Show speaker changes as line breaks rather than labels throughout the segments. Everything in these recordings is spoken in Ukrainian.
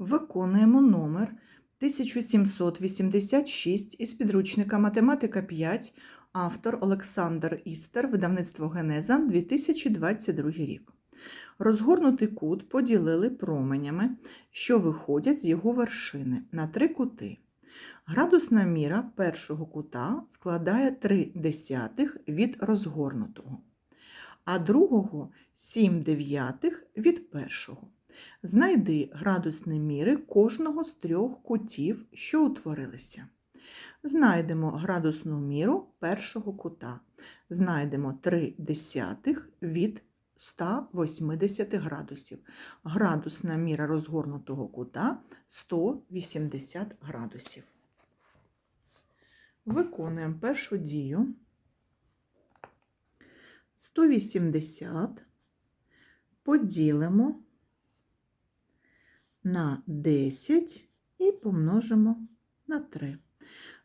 Виконуємо номер 1786 із підручника Математика 5, автор Олександр Істер, видавництво Генеза, 2022 рік. Розгорнутий кут поділили променями, що виходять з його вершини на три кути. Градусна міра першого кута складає 3 десятих від розгорнутого, а другого 7 дев'ятих від першого. Знайди градусні міри кожного з трьох кутів, що утворилися. Знайдемо градусну міру першого кута. Знайдемо 3 десятих від 180 градусів. Градусна міра розгорнутого кута 180 градусів. Виконуємо першу дію. 180 поділимо на 10 і помножимо на 3.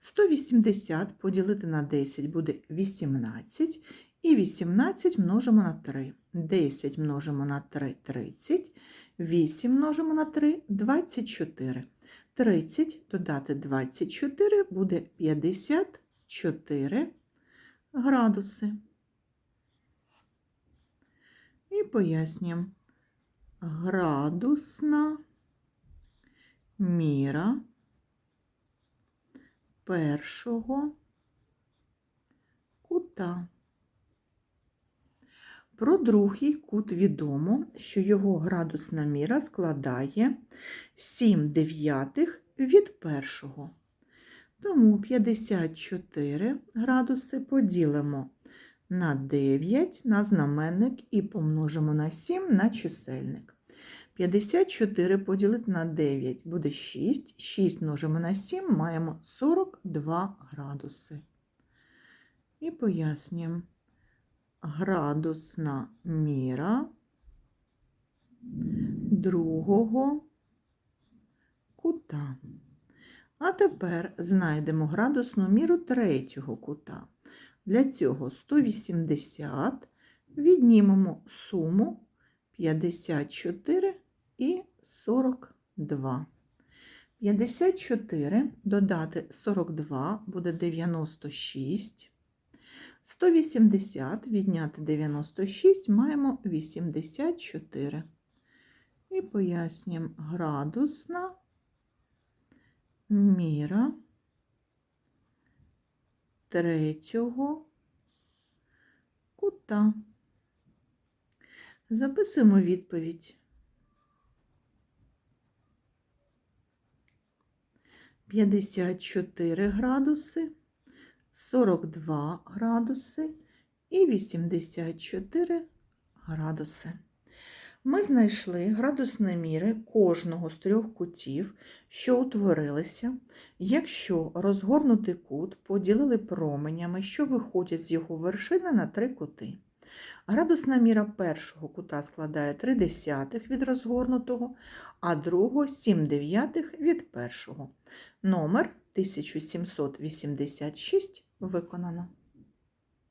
180 поділити на 10 буде 18, і 18 множимо на 3. 10 множимо на 3 30, 8 множимо на 3 24. 30 додати 24 буде 54 градуси. І пояснюємо. Градусна міра першого кута. Про другий кут відомо, що його градусна міра складає 7 дев'ятих від першого. Тому 54 градуси поділимо на 9 на знаменник і помножимо на 7 на чисельник. 54 поділити на 9 буде 6, 6 множимо на 7, маємо 42 градуси. І пояснюємо градусна міра другого кута. А тепер знайдемо градусну міру третього кута. Для цього 180 віднімемо суму 54 і 42. 54 додати 42 буде 96. 180 відняти 96 маємо 84. І пояснюємо градусна міра третього кута. Записуємо відповідь. 54 градуси, 42 градуси і 84 градуси. Ми знайшли градусні міри кожного з трьох кутів, що утворилися, якщо розгорнутий кут поділили променями, що виходять з його вершини на три кути. Градусна міра першого кута складає 3 десятих від розгорнутого, а другого 7 дев'ятих від першого. Номер 1786 виконано.